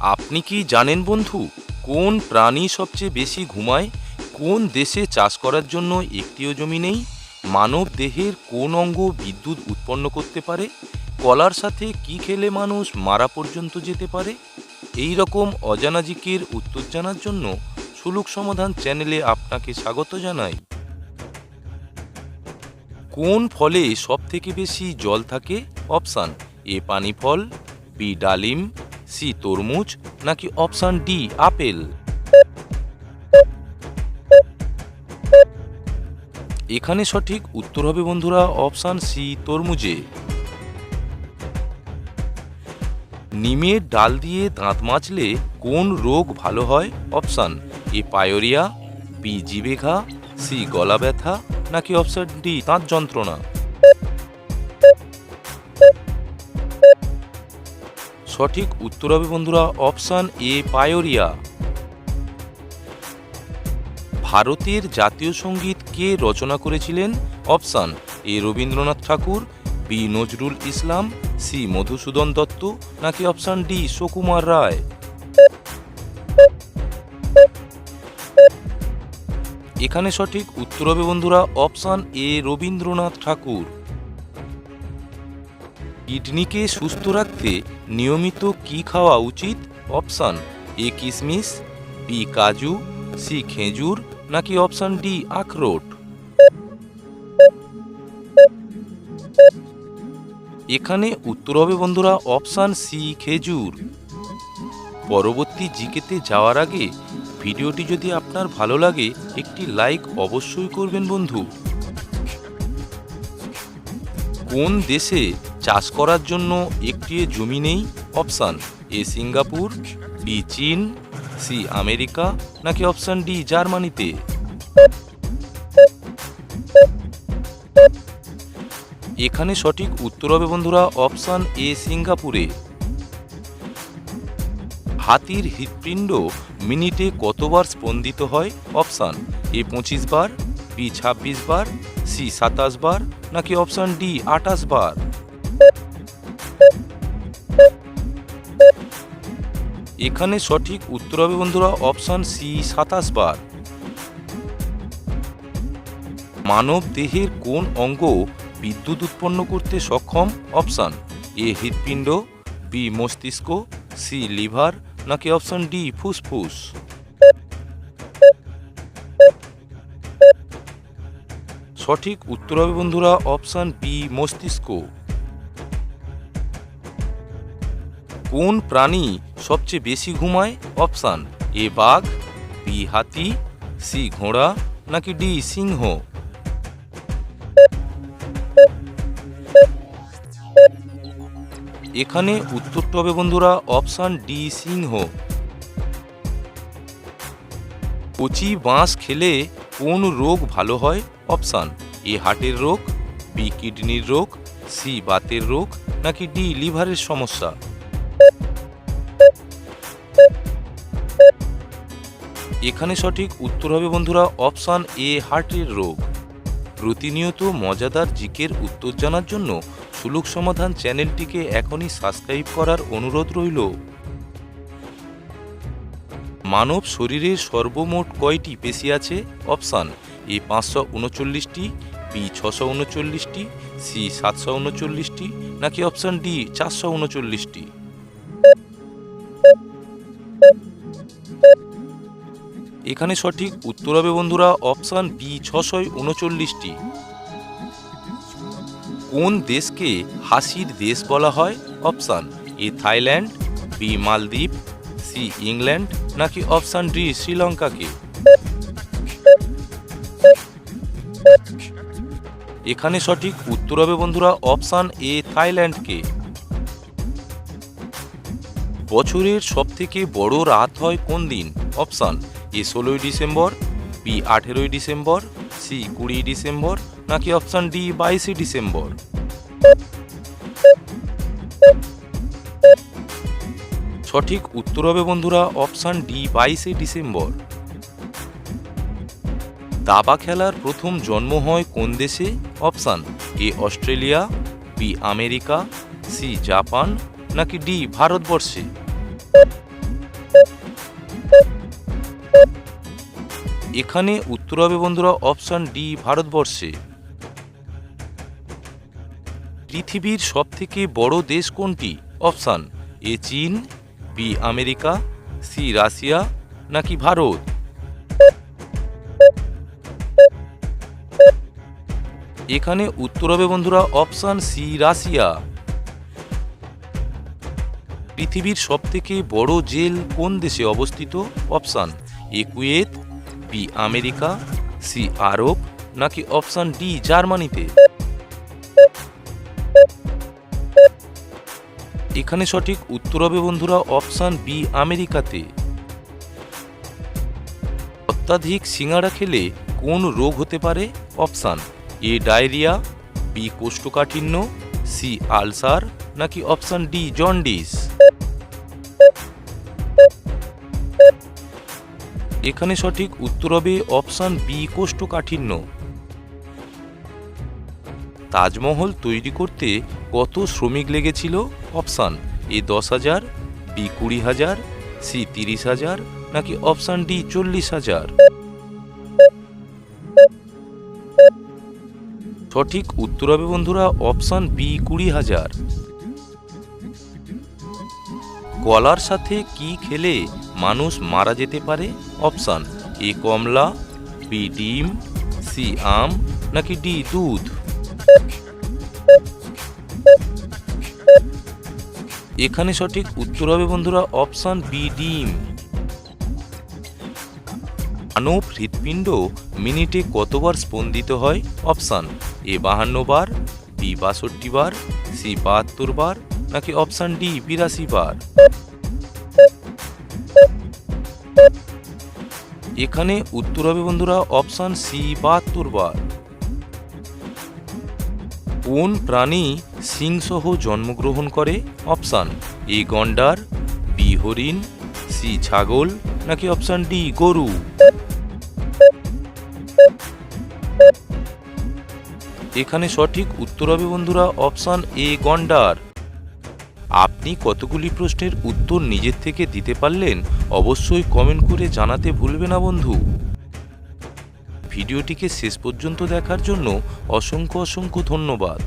আপনি কি জানেন বন্ধু, কোন প্রাণী সবচেয়ে বেশি ঘুমায়? কোন দেশে চাষ করার জন্য একটিও জমি নেই? মানব দেহের কোন অঙ্গ বিদ্যুৎ উৎপন্ন করতে পারে? কলার সাথে কি খেলে মানুষ মারা পর্যন্ত যেতে পারে? এই রকম অজানা জিকের উত্তর জানার জন্য সুলুক সমাধান চ্যানেলে আপনাকে স্বাগত জানাই। কোন ফলে সব থেকে বেশি জল থাকে? অপশান, এ পানি ফল, বি ডালিম সি তরমুজ নাকি অপশান ডি আপেল? এখানে সঠিক উত্তর হবে বন্ধুরা অপশান সি তরমুজে। নিমের ডাল দিয়ে দাঁত মাজলে কোন রোগ ভালো হয়? অপশান এ পায়োরিয়া, বি জিবে ঘা সি গলা ব্যথা নাকি অপশান ডি দাঁত যন্ত্রণা? সঠিক উত্তর হবে বন্ধুরা অপশান এ, পায়োরিয়া। ভারতের জাতীয় সংগীত কে রচনা করেছিলেন? Option A, Rabindranath Tagore, B, Nazrul Islam, C, Madhusudan Dutta, নাকি অপশান ডি, সুকুমার রায়। এখানে সঠিক উত্তর হবে বন্ধুরা অপশান এ, রবীন্দ্রনাথ ঠাকুর। কিডনিকে সুস্থ রাখতে নিয়মিত কি খাওয়া উচিত? অপশান, এ কিশমিশ বি কাজু, সি খেজুর, নাকি অপশান ডি আখরোট? এখানে উত্তর হবে বন্ধুরা অপশান সি খেজুর। পরবর্তী জিকেতে যাওয়ার আগে ভিডিওটি যদি আপনার ভালো লাগে, একটি লাইক অবশ্যই করবেন বন্ধু। কোন দেশে চাষ করার জন্য একটি জমি নেই? অপশান এ সিঙ্গাপুর, বি চীন, সি আমেরিকা, নাকি অপশান ডি জার্মানিতে? এখানে সঠিক উত্তর হবে বন্ধুরা অপশান এ সিঙ্গাপুরে। হাতির হৃৎপিণ্ড মিনিটে কতবার স্পন্দিত হয়? অপশান এ পঁচিশ বার, বি ছাব্বিশ বার সি সাতাশ বার নাকি অপশান ডি আঠাশ বার? এখানে সঠিক উত্তর হবে বন্ধুরা অপশান সি সাতাশ বার। মানব দেহের কোন অঙ্গ বিদ্যুৎ উৎপন্ন করতে সক্ষম? অপশান এ হৃৎপিণ্ড, বি মস্তিষ্ক, সি লিভার নাকি অপশান ডি ফুসফুস? সঠিক উত্তর হবে বন্ধুরা অপশান বি, মস্তিষ্ক। কোন প্রাণী সবচেয়ে বেশি ঘুমায়? অপশান এ, বাঘ, বি, হাতি, সি, ঘোড়া, নাকি ডি, সিংহ। এখানে উত্তরটা হবে বন্ধুরা অপশান ডি, সিংহ। কচি বাঁশ খেলে কোন রোগ ভালো হয়? অপশান, এ হার্টের রোগ, বি কিডনির রোগ, সি বাতের রোগ, নাকি ডি লিভারের সমস্যা? এখানে সঠিক উত্তর হবে বন্ধুরা অপশান এ হার্টের রোগ। প্রতিনিয়ত মজাদার জিকের উত্তর জানার জন্য সুলুক সমাধান চ্যানেলটিকে এখনই সাবস্ক্রাইব করার অনুরোধ রইল। মানব শরীরের সর্বমোট কয়টি পেশি আছে? অপশান, এ পাঁচশো উনচল্লিশটি, বি ছশো উনচল্লিশটি, সি সাতশো উনচল্লিশটি, নাকি অপশান ডি চারশো উনচল্লিশটি? এখানে সঠিক উত্তর হবে বন্ধুরা অপশান বি ছশো উনচল্লিশটি। কোন দেশকে হাসির দেশ বলা হয়? অপশান, এ থাইল্যান্ড, বি মালদ্বীপ সি ইংল্যান্ড নাকি অপশান ডি শ্রীলঙ্কাকে এখানে সঠিক উত্তর হবে বন্ধুরা অপশান এ থাইল্যান্ডকে বছরের সব থেকে বড় রাত হয় কোন দিন অপশান এ ষোলোই ডিসেম্বর বি আঠেরোই ডিসেম্বর সি কুড়ি ডিসেম্বর নাকি অপশান ডি বাইশে ডিসেম্বর সঠিক উত্তর হবে বন্ধুরা অপশান ডি, বাইশে ডিসেম্বর। দাবা খেলার প্রথম জন্ম হয় কোন দেশে? Option A, Australia, B, America, C, Japan, নাকি ডি, ভারতবর্ষে? এখানে উত্তর হবে বন্ধুরা অপশান ডি, ভারতবর্ষে। পৃথিবীর সবথেকে বড় দেশ কোনটি? অপশান এ, চীন বি আমেরিকা, সি রাশিয়া, নাকি ভারত? এখানে উত্তর হবে বন্ধুরা অপশান সি রাশিয়া। পৃথিবীর সবথেকে বড় জেল কোন দেশে অবস্থিত? Option A Kuwait, B America, C আরব, নাকি অপশান ডি জার্মানিতে? এখানে সঠিক উত্তর হবে বন্ধুরা অপশান বি, আমেরিকাতে। অত্যাধিক সিঙ্গারা খেলে কোন রোগ হতে পারে? অপশান এ, ডায়রিয়া, বি, কোষ্ঠকাঠিন্য, সি, আলসার, নাকি অপশান ডি, জন্ডিস। এখানে সঠিক উত্তর হবে অপশান বি, কোষ্ঠকাঠিন্য। তাজমহল তৈরি করতে কত শ্রমিক লেগেছিল? অপশান এ দশ হাজার, বি কুড়ি হাজার, সি তিরিশ হাজার, নাকি অপশান ডি চল্লিশ হাজার? সঠিক উত্তর হবে বন্ধুরা অপশান বি কুড়ি হাজার। কলার সাথে কি খেলে মানুষ মারা যেতে পারে? অপশান এ কমলা, বি ডিম, সি আম, নাকি ডি দুধ? এখানে সঠিক উত্তর হবে বন্ধুরা অপশান বি, ডিম। মানব হৃৎপিণ্ড মিনিটে কতবার স্পন্দিত হয়? অপশান এ বাহান্ন বার, বি বাষট্টি বার, সি বাহাত্তর বার, নাকি অপশান ডি বিরাশি বার? এখানে উত্তর হবে বন্ধুরা অপশান সি বাহাত্তর বার। কোন প্রাণী সিংসহ জন্মগ্রহণ করে অপশান এ গন্ডার, বি হরিণ, সি ছাগল, নাকি অপশান ডি গরু। এখানে সঠিক উত্তর হবে বন্ধুরা অপশান এ গন্ডার। আপনি কতগুলি প্রশ্নের উত্তর নিজের থেকে দিতে পারলেন অবশ্যই কমেন্ট করে জানাতে ভুলবে না বন্ধু। ভিডিওটিকে শেষ পর্যন্ত দেখার জন্য অসংখ্য অসংখ্য ধন্যবাদ।